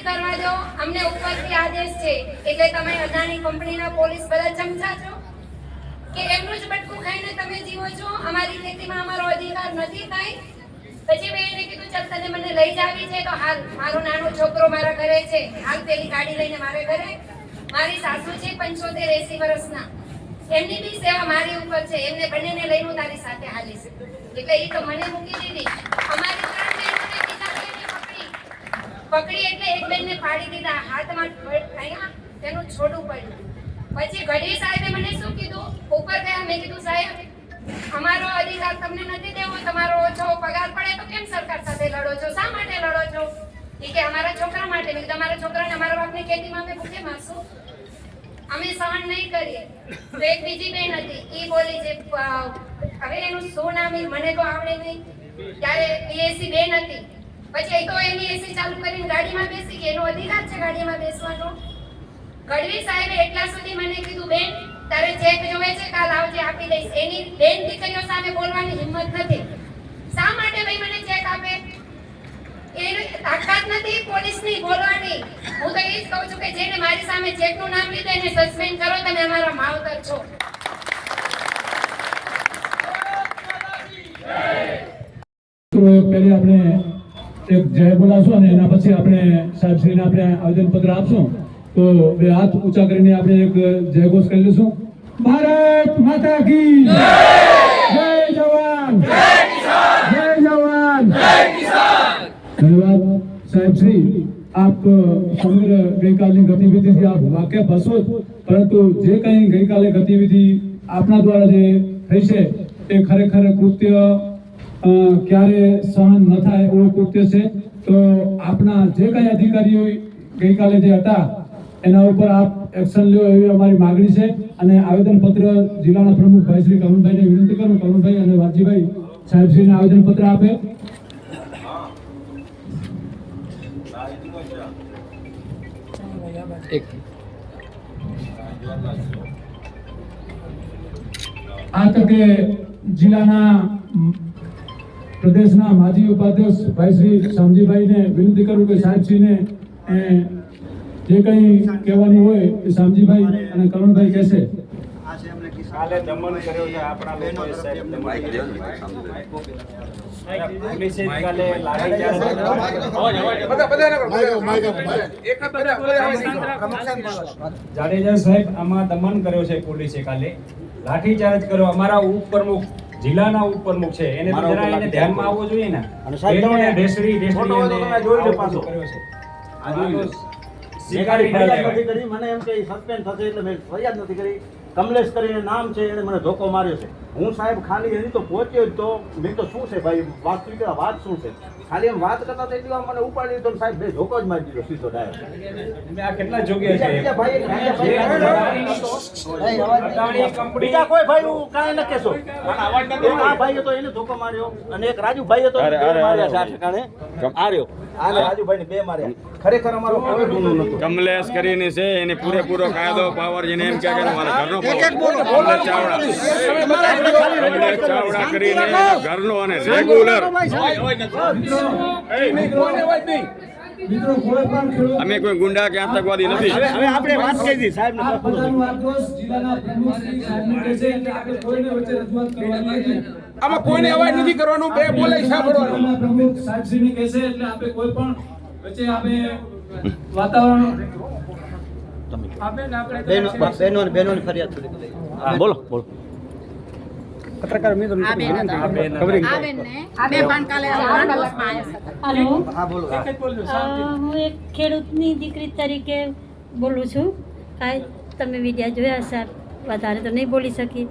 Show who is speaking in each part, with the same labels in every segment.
Speaker 1: નથી કરવા દો. અમને ઉપરથી આદેશ છે. એટલે તમે અદાણી કંપનીના પોલીસ બધા ચમચા છો કે એમનું જ બટકું ખાઈને તમે જીવો છો? અમારી ખેતીમાં અમારો અધિકાર નથી થાય પછી મેં એને કીધું, ચાલ તને મને લઈ જાવી છે તો હાલ, મારો નાનો છોકરો મારા ઘરે છે. હાલ પેલી ગાડી લઈને મારે ઘરે. મારી સાસુ છે પંચોતેર એસી વર્ષના. એમની બી સેવા મારી ઉપર છે. એમને બંનેને લઈને હું તારી સાથે હાલીશ. એટલે એ તો મને મૂકી દીધી. અમારી ત્રણ બહેનોને બીજા બેને પકડી પકડી એટલે એક બેનને ફાડી દીધા. હાથમાં અહીંયા તેનું છોડું પડ્યું. પછી ગઢવી સાહેબે મને શું કીધું? ઉપર ગયા. મેં કીધું, સાહેબ, અમારો અધિકાર તમને નથી દેવો. તમારો ઓછો પગાર પડે તો કેમ સરકાર સાથે લડો છો? શા માટે લડો છો? એ કે, અમારા છોકરા માટે. મેં તમારા છોકરાને અમારા બાપને ખેતીમાં અમે ભૂખે મારશું? અમે સહન નહીં કરીએ. તો એક બીજી બેન હતી. એ બોલી છે હવે એનું શું નામ? મને તો આવડે નહીં. ત્યારે એસી બેન હતી. પછી તો એની એસી ચાલુ કરીને ગાડીમાં બેસી ગઈ. એનો અધિકાર છે ગાડીમાં બેસવાનો. ગઢવી સાહેબે એટલા સુધી મને કીધું, બેન, તારે ચેક જોવે છે કાલ આવજે, આપી દઈશ. એની બેન દીકરીઓ સામે બોલવાની હિંમત નથી. શા માટે ભાઈ મને ચેક આપે? એની તાકાત નથી પોલીસની બોલવાની. હું તો એ જ કહું છું કે જેને મારી સામે ચેકનું નામ લીધે, એને સસ્પેન્ડ કરો, તમે અમારા માવતર છો.
Speaker 2: પહેલી આપણે એક જય બોલાવશું અને એના પછી આપણે સાહેબશ્રીને આપણે આવેદનપત્ર આપશું. તો બે હાથ ઊંચા કરીને આપણે એક જય ઘોષ કરી લઈશું. ભારત માતા કી જય! જવાન! જય જવાન! ધન્યવાદ સાહેબશ્રી આપ સમગ્ર ગઈકાલની ગતિવિધિથી આપ વાકેફ હશો પરંતુ જે કંઈ ગઈકાલે ગતિવિધિ આપના દ્વારા જે થઈ છે, તે ખરેખર કૃત્ય ક્યારે સહન ન થાય એવું કૃત્ય છે તો આપના જે કંઈ અધિકારીઓ ગઈકાલે જે હતા એના ઉપર આપ એક્શન લ્યો એવી અમારી માગણી છે અને આવેદનપત્ર જિલ્લાના પ્રમુખ ભાઈ શ્રી કરુણભાઈને વિનંતી કરું કરુણભાઈ અને વાલજીભાઈ સાહેબશ્રીને આવેદનપત્ર આપે. આ તકે જિલ્લાના પ્રદેશના માજી ઉપાધ્યક્ષ ભાઈ શ્રી શામજીભાઈને વિનંતી કરું કે સાહેબશ્રીને જે કંઈ કહેવાનું હોય એ શામજીભાઈ અને કરણભાઈ કહેશે.
Speaker 3: કાલે દમન કર્યો છે આપણા લોકોએ સાહેબ દમન પોલીસે કાલે લાઠીચાર્જ જાડેજા સાહેબ આમાં દમન કર્યો છે પોલીસે કાલે. લાઠીચાર્જ કર્યો અમારા ઉપપ્રમુખ જિલ્લાના ઉપરનું છે. એને તો જરા એને ધ્યાનમાં આવવું જોઈએ ને. બેનોને ઢેસડી ઢેસડી જોઈ લો પાછો. કર્યો છે. આ તો સ્વીકારી ના
Speaker 4: નથી કરી. મને એમ કે સસ્પેન્ડ થશે એટલે મેં ફરિયાદ નથી કરી. કમલેશ કરીને નામ છે એણે મને ધોકો માર્યો છે. હું સાહેબ ખાલી એની તો પહોંચ્યો જ તો મેં તો શું છે ભાઈ વાસ્તવિક વાત શું છે? ખાલી એમ વાત કરતા તો એટલી વાર મને ઉપાડી તો સાહેબ બે ધોકો જ મારી દીધો સીધો ડાયરેક્ટ
Speaker 3: કેટલા જોગ્યા
Speaker 4: બીજા ભાઈ ભાઈ કોઈ ભાઈ હું કાંઈ ન કહેશો આ ભાઈ હતો એને ધોકો માર્યો અને એક રાજુભાઈ હતો એને માર્યા આ રહ્યો. આને રાજુભાઈને બે માર્યા. ખરેખર અમારો કોઈ ગુનો નહોતો.
Speaker 5: કમલેશ કરીને છે એને પૂરેપૂરો કાયદો પાવર જેને એમ કે મારા ઘરનો કમલેશ ચાવડા. કમલેશ ચાવડા કરીને ઘરનો અને રેગ્યુલર
Speaker 2: મિત્રો કોઈ પણ ખેડૂત
Speaker 5: અમે કોઈ ગુંડા કે આતંકવાદી નથી.
Speaker 4: હવે આપણે વાત કરી દી સાહેબ
Speaker 2: જિલ્લાના પ્રમુખ શ્રી આપણે કોઈને વચ્ચે રજૂઆત કરવાની નથી.
Speaker 6: આમાં કોઈને અવાજ નથી કરવાનો બે બોલે સાંભળવાનો
Speaker 2: પ્રમુખ સાહેબશ્રીને કહેશે એટલે આપણે કોઈ પણ વચ્ચે આપણે વાતાવરણ
Speaker 4: બોલો બોલો.
Speaker 7: આ બેન હતા. આ બેનને બે પાનકાલે વનવાસમાં આવ્યા હતા.
Speaker 8: હલો. હું એક ખેડૂતની દીકરી તરીકે બોલું છું. કાંઈ તમે વિડીયા જોયા સર વધારે તો નહીં બોલી શકી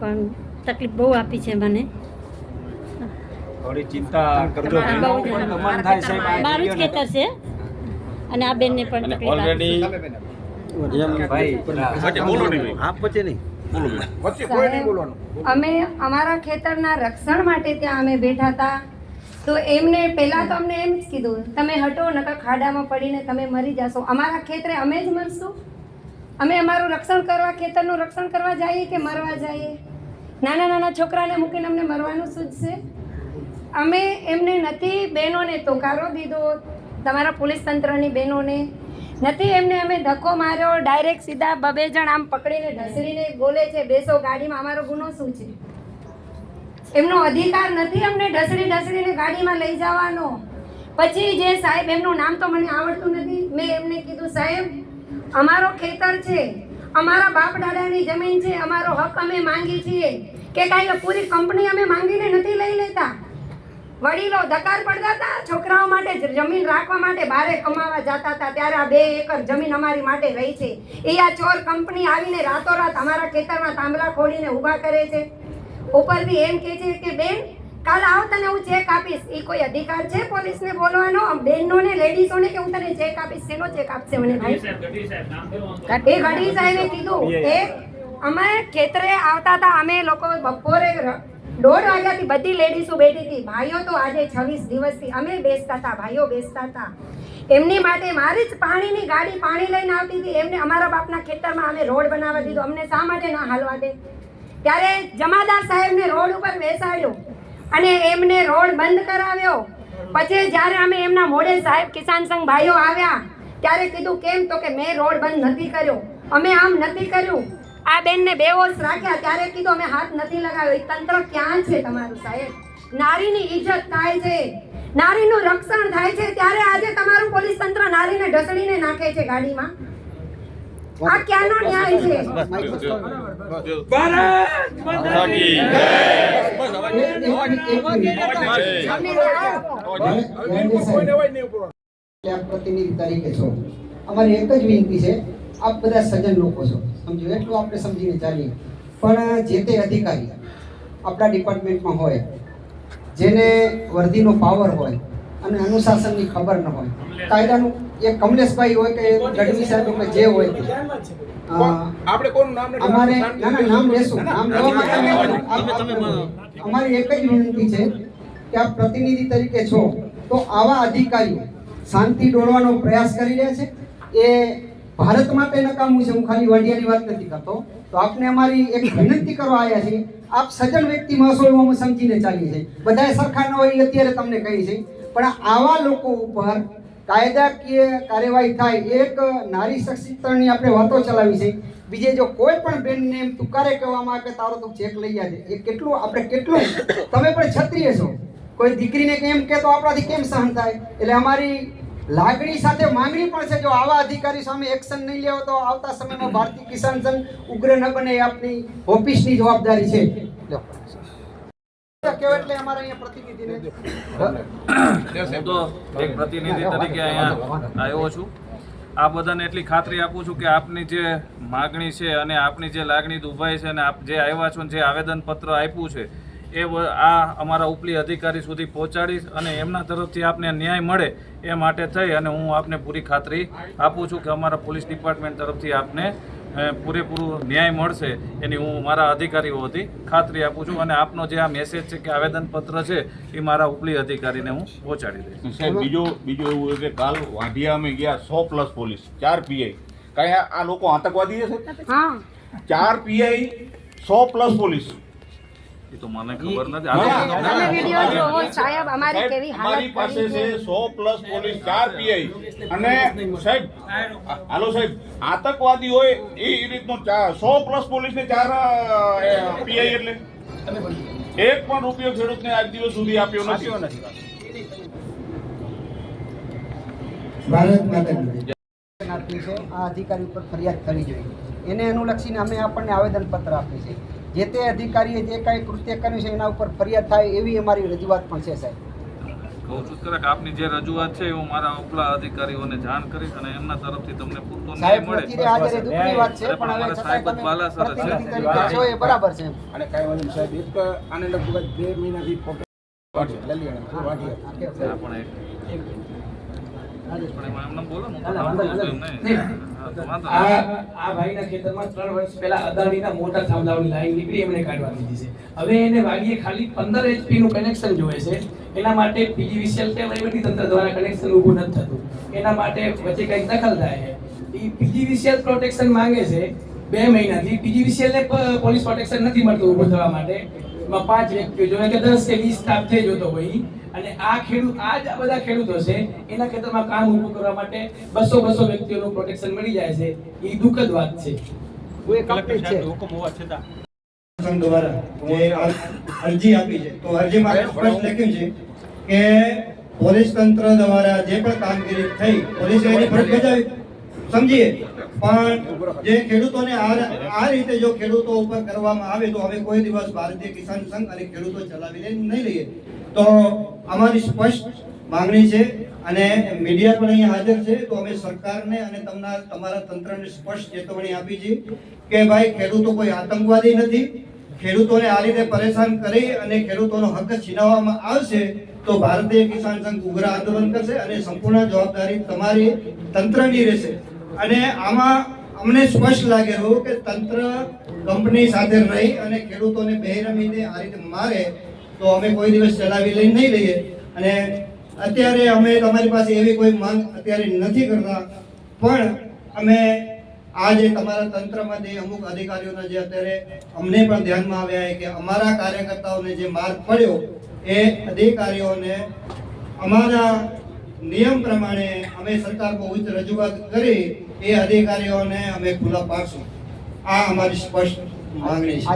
Speaker 8: પણ તકલીફ બહુ આપી છે મને.
Speaker 3: થોડી ચિંતા કરજો.
Speaker 8: જ મારું ખેતર છે. અને આ બેનને પણ તકલીફ આપી
Speaker 5: ઓલરેડી
Speaker 3: ભાઈ
Speaker 5: બોલો નહીં.
Speaker 4: આપ વચ્ચે નહીં.
Speaker 6: વચ્ચે કોઈ નહીં બોલવાનું.
Speaker 1: અમે અમારા ખેતરના રક્ષણ માટે ત્યાં અમે બેઠા હતા. તો એમને પહેલા તો અમને એમ જ કીધું તમે હટો નકર ખાડામાં પડીને તમે મરી જશો. અમારા ખેતરે અમે જ મરશું. અમે અમારું રક્ષણ કરવા ખેતરનું રક્ષણ કરવા જઈએ કે મરવા જઈએ? નાના નાના છોકરાને મૂકીને અમને મરવાનું સૂચશે અમે એમને નથી બહેનોને તોકારો દીધો, તમારા પોલીસ તંત્રની બહેનોને. નથી એમને અમે ધક્કો માર્યો, ડાયરેક્ટ સીધા બબે જણ આમ પકડીને ઢસડીને બોલે છે, બેસો, ગાડીમાં અમારો ગુનો શું છે? એમનો અધિકાર નથી અમને ઢસડી ઢસડીને ગાડીમાં લઈ જવાનો. પછી જે સાહેબ, એમનું નામ તો મને આવડતું નથી. મેં એમને કીધું, સાહેબ, અમારો ખેતર છે. અમારા બાપ દાદાની જમીન છે, અમારો હક અમે માંગી છીએ. કે કાંઈ પૂરી કંપની અમે માંગીને નથી લઈ લેતા. વડીલો ધકાર પડતા હતા છોકરાઓ માટે જમીન રાખવા માટે બારે કમાવા જતા હતા. ત્યારે આ બે એકર જમીન અમારી માટે રહી છે. એ આ ચોર કંપની આવીને રાતોરાત અમારા ખેતરમાં તાંબલા ખોડીને ઊભા કરે છે. ઉપરથી એમ કહે છે કે, બેન કાલ આવ તને હું ચેક આપીશ. એ કોઈ અધિકાર છે પોલીસને બોલવાનો? બહેનો ને લેડીઝોને કે હું તને ચેક આપીશ? શેનો ચેક આપશે મને ભાઈ? એ ગઢવી સાહેબે. કીધું કે અમે ખેતરે આવતા હતા અમે લોકો બપોરે દોઢ વાગ્યાથી બધી લેડીઝો બેઠી હતી. ભાઈઓ તો આજે છવ્વીસ દિવસથી અમે બેસતા હતા ભાઈઓ બેસતા હતા. એમની માટે મારી જ પાણીની ગાડી પાણી લઈને આવતી હતી. એમને અમારા બાપના ખેતરમાં અમે રોડ બનાવવા દીધો. અમને શા માટે ના હાલવા દે? ત્યારે જમાદાર સાહેબને રોડ ઉપર બેસાડ્યો. અને એમને રોડ બંધ કરાવ્યો. પછી જ્યારે અમે એમના મોડે સાહેબ કિસાન સંઘ ભાઈઓ આવ્યા, ત્યારે કીધું, કેમ તો કે મેં રોડ બંધ નથી કર્યો. અમે આમ નથી કર્યું. આ બેનને બેહોશ રાખ્યા, ત્યારે કીધું, અમે હાથ નથી લગાવ્યો. એ તંત્ર ક્યાં છે તમારું સાહેબ? નારીની ઇજ્જત થાય છે. નારીનું રક્ષણ થાય છે. ત્યારે આજે તમારું પોલીસ તંત્ર નારીને ઢસડીને નાખે છે ગાડીમાં. આ ક્યાંનો ન્યાય છે?
Speaker 6: ભારત માતા
Speaker 9: કી જય. પ્રતિનિધિ તરીકે છો. અમારી એક જ વિનંતી છે, આપ બધા સજ્જન લોકો છો. સમજો, એટલું આપણે સમજીને ચાલીએ. પણ જે તે અધિકારી આપણા ડિપાર્ટમેન્ટમાં હોય, જેને વર્ધીનો પાવર હોય અને અનુશાસનની ખબર ન હોય, કાયદાનું એ કમલેશભાઈ હોય કે ગઢવી સાહેબ કે જે હોય.
Speaker 6: આપણે કોનું નામ
Speaker 9: અમારે ના ના નામ લેશું. નામ લેવા માટે અમે આપ- આપ- અમારી એક જ વિનંતી છે કે આપ પ્રતિનિધિ તરીકે છો. તો આવા અધિકારીઓ શાંતિ ડોળવાનો પ્રયાસ કરી રહ્યા છે. એ ભારત માટે નકામું છે. હું ખાલી વાડિયાની વાત નથી કરતો. તો આપને અમારી એક વિનંતી કરવા આવ્યા છીએ. આપ સજ્જન વ્યક્તિમાં હશો એવું અમે સમજીને ચાલીએ છીએ. બધાએ સરખા ન હોય અત્યારે તમને કહી છે. પણ આવા લોકો ઉપર કાયદાકીય કાર્યવાહી થાય, એક નારી સશક્તિકરણની આપણે વાતો ચલાવી છે. બીજે જો કોઈ પણ બેનને એમ તુકારે કહેવામાં આવે કે તારો તું ચેક લઈ આવે એ કેટલું, આપણે કેટલું, તમે પણ ક્ષત્રિય છો. કોઈ દીકરીને કેમ કે તો આપણાથી કેમ સહન થાય? એટલે અમારી લાગણી સાથે માંગણી પણ છે, જો આવા અધિકારી સામે એક્શન નહીં લેવો તો આવતા સમયમાં ભારતીય કિસાન સંઘ ઉગ્ર ન બને એ આપની ઓફિસની જવાબદારી છે. લ્યો. એટલે અમારા અહીંયા પ્રતિનિધિને
Speaker 10: તો એક પ્રતિનિધિ તરીકે અહીંયા આવ્યો છું આ બધાને એટલી ખાતરી આપું છું કે આપની જે માગણી છે અને આપની જે લાગણી દુભાઈ છે અને આપ જે આવ્યા છો ને જે આવેદનપત્ર આપ્યું છે એ આ અમારા ઉપલી અધિકારી સુધી પહોંચાડીશ અને એમના તરફથી આપને ન્યાય મળે એ માટે થઈ અને હું આપને પૂરી ખાતરી આપું છું કે અમારા પોલીસ ડિપાર્ટમેન્ટ તરફથી આપને પૂરેપૂરું ન્યાય મળશે એની હું મારા અધિકારીઓ હતી ખાતરી આપું છું અને આપનો જે આ મેસેજ છે કે આવેદનપત્ર છે એ મારા ઉપલી અધિકારીને હું પહોંચાડી દઈશ.
Speaker 11: સાહેબ બીજો બીજું એવું છે કે કાલ વાંઢિયા અમે ગયા સો પ્લસ પોલીસ ચાર પીઆઈ. કાંઈ આ- આ લોકો આતંકવાદી છે ચાર પીઆઈ સો પ્લસ પોલીસ.
Speaker 10: એ તો મને ખબર નથી. આ તો
Speaker 1: તમે વીડિયો જોવો સાહેબ અમારી કેવી
Speaker 11: અમારી
Speaker 1: હાલત
Speaker 11: પાસે છે 100 પ્લસ પોલીસ ચાર પીઆઈ. અને સાહેબ હાલો સાહેબ આતંકવાદી હોય એ રીતનો 100 પ્લસ પોલીસ ને ચાર પીઆઈ એટલે. એક પણ રૂપિયો ખેડૂતને આજ દિવસ સુધી આપ્યો નથી.
Speaker 9: ભારત માતા આ અધિકારી ઉપર ફરિયાદ કરી જોઈએ. એને અનુલક્ષીને અમે આપણને આવેદનપત્ર આપીએ છીએ જે તે અધિકારીએ જે કાંઈ કૃત્ય કર્યું છે એના ઉપર ફરિયાદ થાય એવી અમારી રજૂઆત પણ છે સાહેબ.
Speaker 10: કહું છું ખરા આપની જે રજૂઆત છે એ હું મારા ઉપલા અધિકારીઓને જાણ કરીશ અને એમના તરફથી તમને પૂરતો ન્યાય
Speaker 9: સાહેબ
Speaker 10: મળે.
Speaker 9: નથી રહ્યા આજે દુઃખની વાત છે પણ હવે
Speaker 10: અમારા સાહેબ જ
Speaker 9: તમે
Speaker 10: બાલાસર છે.
Speaker 9: એ બરાબર છે.
Speaker 6: અને કાંઈ વાંધો સાહેબ એક આને લગભગ બે મહિનાથી ફોટો લલિયાણા,
Speaker 10: પણ એક પણ એમાં એમને બોલો હું તો નામ
Speaker 12: આ ભાઈના ખેતરમાં ત્રણ વર્ષ પહેલા અદાણીના મોટા થાંભલાઓની લાઈન નીકળી એમણે કાઢવા દીધી છે. હવે એને વાડીએ ખાલી પંદર એચપી નું કનેક્શન જોઈએ છે. એના માટે પીજીવીસીએલ કે વહીવટી તંત્ર દ્વારા કનેક્શન ઊભું નથી થતું. એના માટે વચ્ચે કંઈક દખલ થાય છે. એ પીજીવીસીએલ પ્રોટેક્શન માંગે છે બે મહિનાથી. પીજીવીસીએલ ને પોલીસ પ્રોટેક્શન નથી મળતું ઊભું થવા માટે. પાંચ વ્યક્તિઓ જોઈએ કે દસ કે વીસ સ્ટાફ થઈ જતો હોય. અને આ ખેડૂત આ જ આ બધા ખેડૂતો છે એના ખેતરમાં કામ ઊભું કરવા માટે બસો બસો વ્યક્તિઓનું પ્રોટેક્શન મળી જાય છે. એ દુઃખદ વાત છે.
Speaker 13: દ્વારા અરજી આપી છે. તો અરજીમાં સ્પષ્ટ લખ્યું છે કે પોલીસ તંત્ર દ્વારા જે પણ કામગીરી થઈ પોલીસે એની ફરજ બજાવી. સમજીએ? પણ જે ખેડૂતોને આ આ રીતે જો ખેડૂતો ઉપર કરવામાં આવે તો હવે કોઈ દિવસ ભારતીય કિસાન સંઘ અને ખેડૂતો ચલાવીને નહીં લઈએ તો અમારી સ્પષ્ટ માંગણી છે અને મીડિયા પણ અહીંયા હાજર છે. તો અમે સરકારને અને તમના, તમારા તંત્રને સ્પષ્ટ ચેતવણી આપી છે કે ભાઈ, ખેડૂતો કોઈ આતંકવાદી નથી. ખેડૂતોને આ રીતે પરેશાન કરી અને ખેડૂતોનો હક છીનવવામાં આવશે તો ભારતીય કિસાન સંઘ ઉગ્ર આંદોલન કરશે અને સંપૂર્ણ જવાબદારી તમારી તંત્રની રહેશે. અને આમાં અમને સ્પષ્ટ લાગેલું કે તંત્ર કંપની સાથે રહી અને ખેડૂતોને બેરમીને આ રીતે મારે તો અમે કોઈ દિવસ ચલાવી લઈને નહીં લઈએ. અને અત્યારે અમે તમારી પાસે એવી કોઈ માંગ અત્યારે નથી કરતા. પણ અમે આ જે તમારા તંત્રમાંથી અમુક અધિકારીઓના જે અત્યારે અમને પણ ધ્યાનમાં આવ્યા કે અમારા કાર્યકર્તાઓને જે માર્ગ પડ્યો, એ અધિકારીઓને અમારા નિયમ પ્રમાણે અમે સરકાર ઉચ્ચ રજૂઆત કરી, એ અધિકારીઓને અમે ખુલ્લા પાડશું. આ અમારી સ્પષ્ટ માંગણી છે.